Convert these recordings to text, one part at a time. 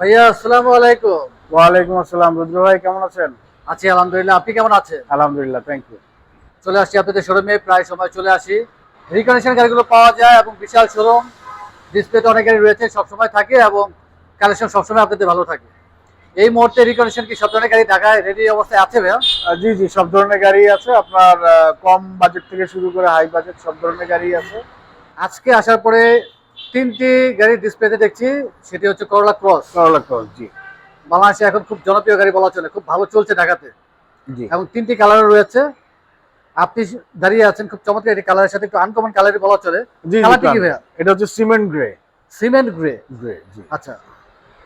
ভাইয়া আসসালামু আলাইকুম। ওয়ালাইকুম আসসালাম রুদ্র ভাই কেমন আছেন? আছি আলহামদুলিল্লাহ। আপনি কেমন আছেন? আলহামদুলিল্লাহ থ্যাংক ইউ চলে আসছি আপনাদের শোরুমে প্রায় সময় চলে আসি। রিকন্ডিশন গাড়িগুলো পাওয়া যায় এবং বিশাল শোরুম ডিসপ্লেতে অনেক গাড়ি রয়েছে সবসময় থাকে এবং কালেকশন সবসময় আপনাদের ভালো থাকে। এই মুহূর্তে রিকন্ডিশন কি সব ধরনের গাড়ি ঢাকায় রেডি অবস্থায় আছে ভাইয়া? জি জি সব ধরনের গাড়ি আছে। আপনার কম বাজেট থেকে শুরু করে হাই বাজেট সব ধরনের গাড়ি আছে। আজকে আসার পরে তিনটি গাড়ি ডিসপ্লেতে দেখছি সেটি হচ্ছে করলা ক্রস করলা ক্রস জি। বাংলাদেশে এখন খুব জনপ্রিয় গাড়ি বলা চলে খুব ভালো চলছে ঢাকাতে। জি। এবং তিনটি কালার রয়েছে। আপনি দাঁড়িয়ে আছেন খুব চমৎকার একটি কালারের সাথে একটু আনকমন কালারই বলা চলে। জি কালারটি কি ভাইয়া? এটা হচ্ছে cement grey cement grey grey জি। আচ্ছা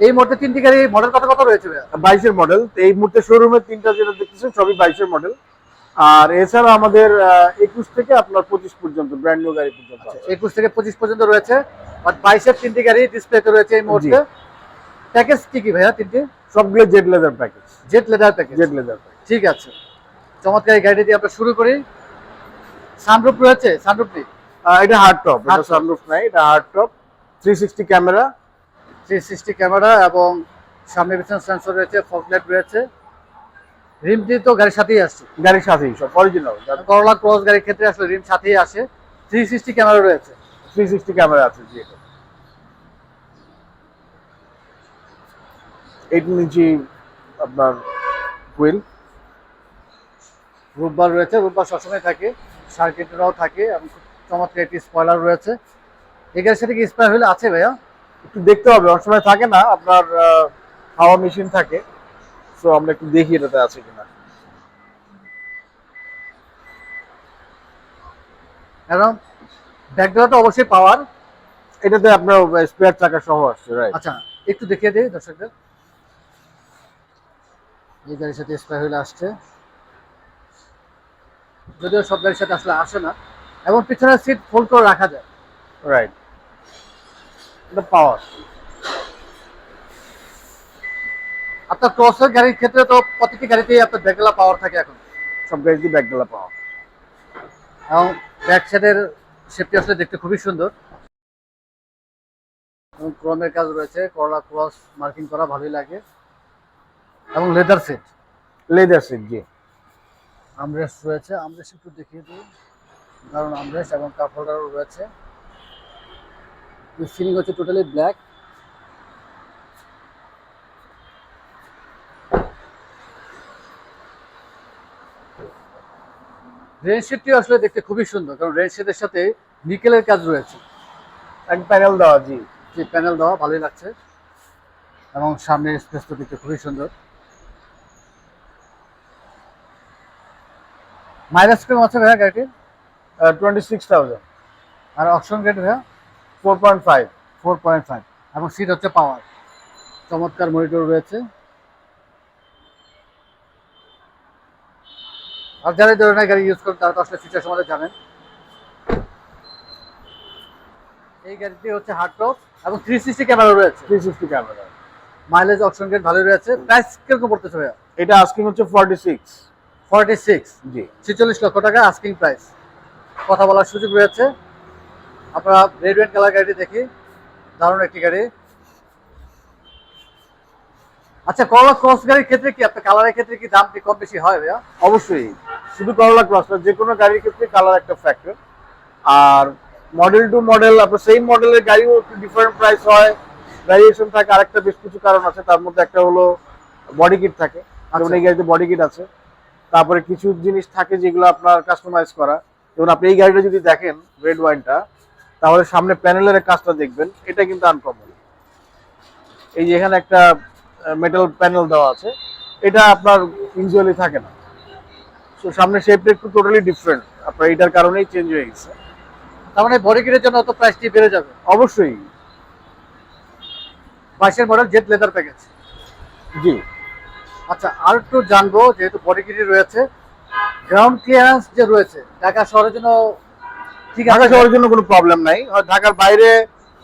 এই মুহূর্তে তিনটি গাড়ি মডেল কত কত রয়েছে ভাইয়া? বাইশের মডেল এই মুহূর্তে শোরুমে তিনটা যেটা দেখতেছেন সবই বাইশের মডেল আর এছাড়া আমাদের একুশ থেকে আপনার পঁচিশ পর্যন্ত ব্র্যান্ড নিউ গাড়ি পর্যন্ত একুশ থেকে পঁচিশ পর্যন্ত রয়েছে। আর বাইশের তিনটি গাড়ি ডিসপ্লেতে রয়েছে এই মুহূর্তে। প্যাকেজ কি কি ভাইয়া তিনটি? সবগুলো Z leather package jet leather package Z leather package ঠিক আছে। চমৎকার এই গাড়িটি দিয়ে আমরা শুরু করি। সানরুফ রয়েছে? সানরুফ নেই? এটা হার্ড টপ এটা সানরুফ নাই এটা hard top three sixty camera three sixty camera এবং সামনে পিছনে সেন্সর রয়েছে ফকলাইট রয়েছে। রিমটি তো গাড়ির সাথেই আসছে। গাড়ির সাথেই সব অরিজিনাল করলা ক্রস গাড়ির ক্ষেত্রে আসলে রিম সাথেই আসে। থ্রি সিক্সটি ক্যামেরা রয়েছে। থ্রি সিক্সটি ক্যামেরা আছে জি। এটা এইটিন ইঞ্চি আপনার হুইল রূপবার রয়েছে রূপবার সবসময় থাকে সার্কিটরাও থাকে এবং চমৎকার একটি স্পয়লার রয়েছে। এই গাড়ির সাথে কি স্পেয়ার হুইল আছে ভাইয়া? একটু দেখতে হবে অনেক সময় থাকে না আপনার হাওয়া মেশিন থাকে। সো আমরা একটু দেখি এটাতে আছে কিনা। এবং ব্যাকডোর তো অবশ্যই পাওয়ার। এটাতে আপনার স্পেয়ার চাকা সহ আসছে রাইট আচ্ছা একটু দেখিয়ে দিই দর্শকদের। এই গাড়ির সাথে স্পেয়ার হুইল আসছে। যদিও সব গাড়ির সাথে আসলে আসে না এবং পিছনের সিট ফোল্ড করে রাখা যায়। রাইট এটা পাওয়ার আপনার ক্রসের গাড়ির ক্ষেত্রে তো প্রতিটি গাড়িতেই আপনার ব্যাকলা পাওয়ার থাকে এখন। সব গাড়িতে ব্যাগগুলো পাওয়া এবং ব্যাক সাইডের সেফটি আসলে দেখতে খুবই সুন্দর। এবং ক্রমের কাজ রয়েছে করলা ক্রস মার্কিং করা ভালোই লাগে। এবং লেদার সেট লেদার সেট জি। আমরেস্ট রয়েছে আমরেস্ট একটু দেখিয়ে দিই। কারণ আমরেস্ট এবং কাপ হোল্ডারও রয়েছে। ফিলিং হচ্ছে টোটালি ব্ল্যাক রেন শেডটি আসলে দেখতে খুবই সুন্দর কারণ শেডের সাথে নিকেলের কাজ রয়েছে। এক প্যানেল দেওয়া জি। যে প্যানেল দেওয়া ভালোই লাগছে। এবং সামনের স্পেস তো দেখতে খুবই সুন্দর। মাইলেজ কেমন আছে ভাইয়া গাড়িটির? টোয়েন্টি সিক্স থাউজেন্ড আর অপশন গেট ভাইয়া? Four point five four point five এবং সিট হচ্ছে পাওয়ার চমৎকার মনিটর রয়েছে। আর যারা ধরনের গাড়ি ইউজ করেন তারা তো আসলে ফিচার সম্বন্ধে জানেন এই গাড়িটি হচ্ছে হার্ড টপ এবং থ্রি সিক্সটি ক্যামেরা রয়েছে। Three sixty camera mileage option grade ভালোই রয়েছে। প্রাইস কীরকম পড়তেছে ভাইয়া? এটা আস্কিং হচ্ছে ফর্টি সিক্স ফর্টি সিক্স জি। ছেচল্লিশ লক্ষ টাকা আস্কিং প্রাইস কথা বলার সুযোগ রয়েছে। আমরা রেড ওয়েন কালার গাড়িটি দেখি দারুণ একটি গাড়ি। আচ্ছা করলা ক্রস গাড়ির ক্ষেত্রে কি আপনার কালারের ক্ষেত্রে কি দাম কম বেশি হয় ভাইয়া? অবশ্যই শুধু করলা ক্রস না যে কোনো গাড়ির ক্ষেত্রে কালার একটা ফ্যাক্টর আর মডেল টু মডেল আপনার সেই মডেলের গাড়িও একটু ডিফারেন্ট প্রাইস হয়। ভ্যারিয়েশন থাকে আরেকটা বেশ কিছু কারণ আছে তার মধ্যে একটা হলো বডি কিট থাকে। যেমন আচ্ছা। এই গাড়িতে বডি কিট আছে। তারপরে কিছু জিনিস থাকে যেগুলো আপনার কাস্টমাইজ করা। যেমন আপনি এই গাড়িটা যদি দেখেন রেড ওয়াইনটা তাহলে সামনে প্যানেলের কাজটা দেখবেন এটা কিন্তু আনকমন এই যে এখানে একটা মেটাল প্যানেল দেওয়া আছে। এটা আপনার ইউজুয়ালি থাকে না। তো সামনে শেপটা একটু টোটালি ডিফারেন্ট আপনার এটার কারণেই চেঞ্জ হয়ে গেছে। তার মানে বডি কিটের জন্য অত প্রাইসটি বেড়ে যাবে? অবশ্যই। বাইশের মডেল জেট লেদার প্যাকেজ জি। আচ্ছা আর একটু জানব যেহেতু বডি কিটি রয়েছে গ্রাউন্ড ক্লিয়ারেন্স যে রয়েছে ঢাকা শহরের জন্য ঠিক ঢাকা শহরের জন্য কোনো প্রবলেম নাই। ঢাকার বাইরে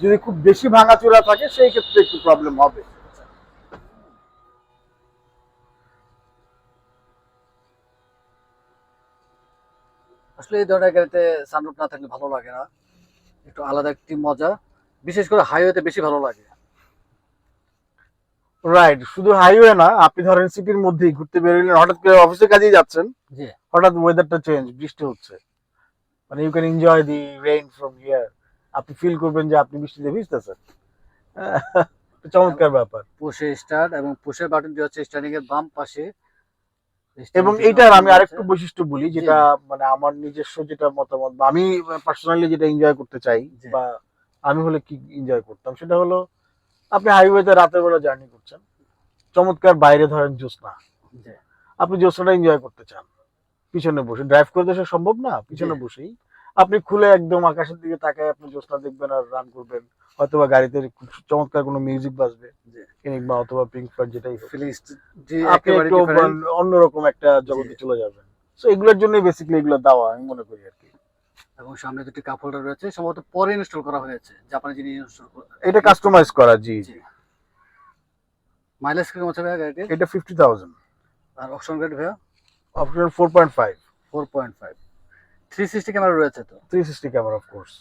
যদি খুব বেশি ভাঙা ভাঙাচোরা থাকে সেই ক্ষেত্রে একটু প্রবলেম হবে। আসলে এই ধরনের গাড়িতে সানরুফ না থাকলে ভালো লাগে না। একটু আলাদা একটি মজা। বিশেষ করে হাইওয়েতে বেশি ভালো লাগে। রাইট শুধু হাইওয়ে না আপনি ধরেন সিটির মধ্যেই ঘুরতে বেরোলেন হঠাৎ করে অফিসের কাজেই যাচ্ছেন। জি। হঠাৎ ওয়েদারটা চেঞ্জ বৃষ্টি হচ্ছে। মানে you can enjoy the rain from here আপনি ফিল করবেন যে আপনি বৃষ্টিতে ভিজতেছেন। চমৎকার ব্যাপার। পুশে স্টার্ট এবং পুশের বাটনটি হচ্ছে স্টার্টিং এর বাম পাশে এবং এটার এইটার আমি আরেকটু বৈশিষ্ট্য বলি যেটা মানে আমার নিজস্ব যেটা মতামত বা আমি পার্সোনালি যেটা এনজয় করতে চাই বা আমি হলে কি এনজয় করতাম সেটা হলো আপনি হাইওয়েতে রাতের বেলা জার্নি করছেন। চমৎকার বাইরে ধরেন জ্যোৎস্না। আপনি জ্যোৎস্নাটা এনজয় করতে চান। পিছনে বসে। ড্রাইভ করে তো সম্ভব না পিছনে বসেই। আপনি খুলে একদম আকাশের দিকে তাকায় আপনি জ্যোৎস্না দেখবেন আর রান করবেন। অথবা গাড়িতে খুব চমৎকার কোনো মিউজিক বাজবে কিংবা অথবা পিঙ্ক ফ্লয়েড যেটাই আপনি একটু অন্যরকম একটা জগতে চলে যাবেন। এগুলোর জন্যই বেসিক্যালি এগুলো দেওয়া আমি মনে করি আর কি। এবং সামনে দুটি কাপ হোল্ডার রয়েছে সম্ভবত পরে ইনস্টল করা হয়েছে জাপানি যিনি ইনস্টল এটা কাস্টমাইজ করা জি জি। মাইলেজ ভাইয়া এটা 50000 আর অপশন গ্রেড ভাইয়া? অপশন 4.5 4.5 থ্রি সিক্সটি ক্যামেরা রয়েছে তো। Three sixty camera of course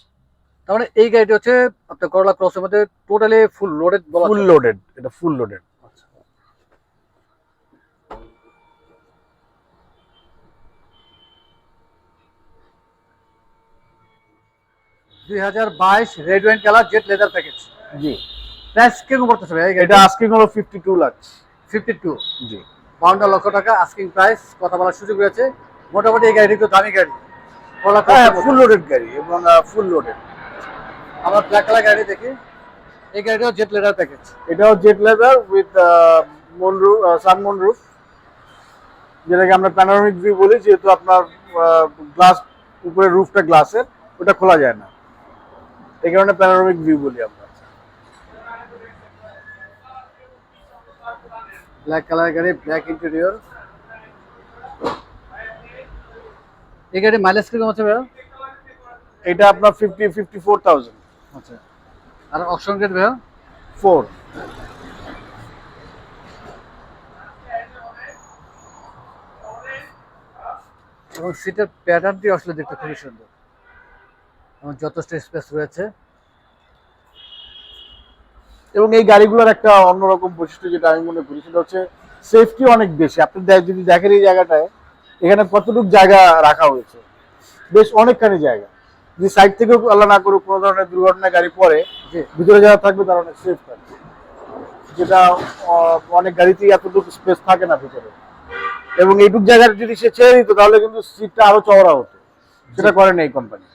তার মানে এই গাড়িটি হচ্ছে আপনার করলা ক্রসের মধ্যে টোটালি ফুল লোডেড বলা ফুল লোডেড এটা ফুল লোডেড আচ্ছা। দুই হাজার বাইশ red wine colour jet leather package জি। প্রাইস কীরকম পড়তেছে ভাই এটা আস্কিং হলো fifty two lakh fifty two জি। বাউন্ন লক্ষ টাকা আস্কিং প্রাইস কথা বলার সুযোগ রয়েছে। মোটামুটি এই গাড়িটি একটু দামি গাড়ি। হ্যাঁ ফুল মধ্যে। লোডেড গাড়ি এবং ফুল লোডেড আমরা ব্ল্যাক কালার গাড়ি দেখি। এই গাড়িটাও জেট লেদার প্যাকেজ এটাও জেট লেদার উইথ মনরুফ যেটাকে আমরা প্যানোরামিক ভিউ বলি যেহেতু আপনার গ্লাস উপরে রুফটা গ্লাসের ওটা খোলা যায় না। এই কারণে প্যানোরামিক ভিউ বলি আমরা। ব্ল্যাক কালার গাড়ি ব্ল্যাক ইন্টেরিয়র এই গাড়ি মাইলেজ কীরকম আছে ভাইয়া? এটা আপনার ফিফটি ফিফটি ফোর থাউজেন্ড আচ্ছা। আর অপশন গ্রেড ভাইয়া? ফোর এবং সিটের প্যাটার্নটি আসলে দেখতে খুবই সুন্দর। এবং যথেষ্ট স্পেস রয়েছে। এবং এই গাড়িগুলোর একটা অন্যরকম বৈশিষ্ট্য যেটা আমি মনে করি সেটা হচ্ছে সেফটি অনেক বেশি। আপনি যদি দেখেন এই জায়গাটায় এখানে কতটুকু জায়গা রাখা হয়েছে? বেশ অনেকখানি জায়গা। যদি সাইড থেকেও আল্লাহ না করুক কোনো ধরনের দুর্ঘটনা গাড়ি পরে ভিতরে যারা থাকবে তারা অনেক সেফ থাকবে। যেটা অনেক গাড়িতেই এতটুকু স্পেস থাকে না ভিতরে। এবং এইটুক জায়গায় যদি সে ছেড়ে দিত তাহলে কিন্তু সিটটা আরও চওড়া হতো। সেটা করেন এই কোম্পানি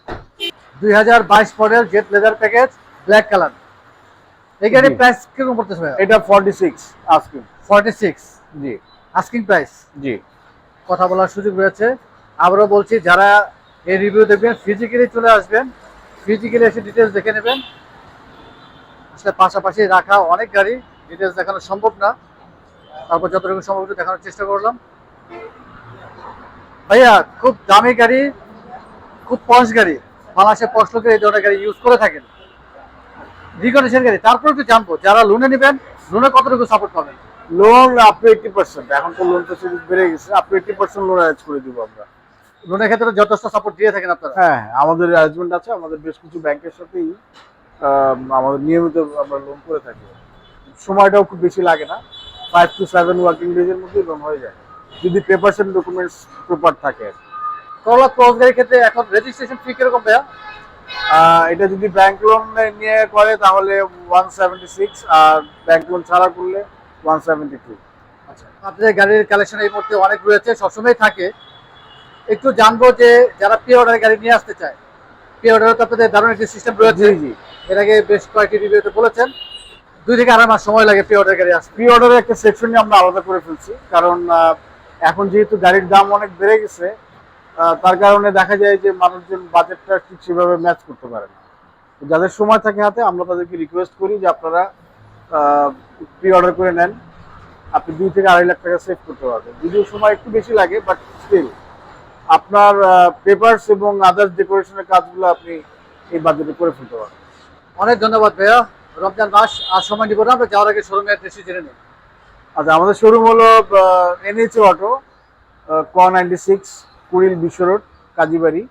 দুই হাজার বাইশ model jet leather package black colour এই গাড়ির প্রাইস কীরকম পড়তেছে এটা ফর্টি সিক্স আজকে ফর্টি সিক্স জি। আস্কিং প্রাইস জি। কথা বলার সুযোগ রয়েছে। আবারও বলছি, যারা এই রিভিউ দেখবেন ফিজিক্যালি চলে আসবেন। ফিজিক্যালি এসে ডিটেলস দেখে নেবেন। আসলে পাশাপাশি রাখা অনেক গাড়ি ডিটেলস দেখানো সম্ভব না। তারপর যতটুকু সম্ভব দেখানোর চেষ্টা করলাম। ভাইয়া, খুব দামি গাড়ি, খুব পশ গাড়ি। বাংলাদেশে পশ লোকের এই ধরনের গাড়ি ইউজ করে থাকেন। রিকন্ডিশন গাড়ি। তারপর একটু জানব, যারা লোনে নেবেন লোনে কতটুকু সাপোর্ট পাবেন? Loan up to eighty percent এখন তো লোন ফেসিলিটি বেড়ে গেছে। Up to eighty percent loan arrange করে দিব আমরা। লোনের ক্ষেত্রে যথেষ্ট সাপোর্ট দিয়ে থাকেন আপনারা? হ্যাঁ আমাদের অ্যারেঞ্জমেন্ট আছে। আমাদের বেশ কিছু ব্যাংকের সাথেই আমাদের নিয়মিত আমরা লোন করে থাকি। সময়টাও খুব বেশি লাগে না। ফাইভ টু সেভেন ওয়ার্কিং ডেজের মধ্যে লোন হয়ে যায়। যদি পেপারস এন্ড ডকুমেন্টস প্রপার থাকে। আর। করলা ক্রস গাড়ির ক্ষেত্রে এখন রেজিস্ট্রেশন ফি কীরকম ভাইয়া? এটা যদি ব্যাংক লোন নিয়ে করে তাহলে ওয়ান সেভেন্টি সিক্স আর ব্যাংক লোন ছাড়া করলে ওয়ান সেভেন্টি টু আচ্ছা আপনাদের গাড়ির কালেকশন এই মুহূর্তে অনেক রয়েছে সবসময় থাকে। একটু জানব যে যারা পে অর্ডারের গাড়ি নিয়ে আসতে চায় পে অর্ডারে তো আপনাদের দারুণ একটি সিস্টেম রয়েছে। জি এর আগে বেশ কয়েকটি রিভিউতে বলেছেন দুই থেকে আড়াই মাস সময় লাগে পে অর্ডার গাড়ি আসতে। প্রি অর্ডারের একটা সেকশন আমরা আলাদা করে ফেলছি কারণ এখন যেহেতু গাড়ির দাম অনেক বেড়ে গেছে তার কারণে দেখা যায় যে মানুষজন বাজেটটা ঠিক সেভাবে ম্যাচ করতে পারে না। যাদের সময় থাকে হাতে আমরা তাদেরকে রিকোয়েস্ট করি যে আপনারা প্রি অর্ডার করে নেন। আপনি দুই থেকে আড়াই লাখ টাকা সেভ করতে পারবেন। যদিও সময় একটু বেশি লাগে বাট স্টিল আপনার পেপারস এবং আদার্স ডেকোরেশনের কাজগুলো আপনি এই বাজেটে করে ফেলতে পারবেন। অনেক ধন্যবাদ ভাইয়া। রমজান মাস আর সময় নিব না আমরা যাওয়ার আগে শোরুমে অ্যাড্রেসই জেনে নিই। আচ্ছা আমাদের শোরুম হলো এনএইচ অটো ক ninety six Kuril Bishwa road Kazibari.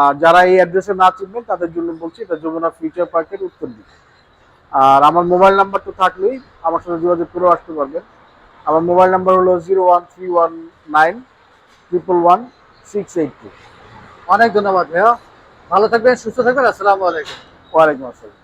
আর যারা এই অ্যাড্রেসে না চিনবেন তাদের জন্য বলছি এটা যমুনা ফিউচার পার্কের উত্তর দিকে। আর আমার মোবাইল নাম্বার তো থাকলেই আমার সাথে যোগাযোগ করে আসতে পারবেন আমার মোবাইল নাম্বার হলো zero one three one nine triple one six eight two. অনেক ধন্যবাদ ভাইয়া। ভালো থাকবেন সুস্থ থাকবেন আসসালামু আলাইকুম। ওয়ালাইকুম আসসালাম।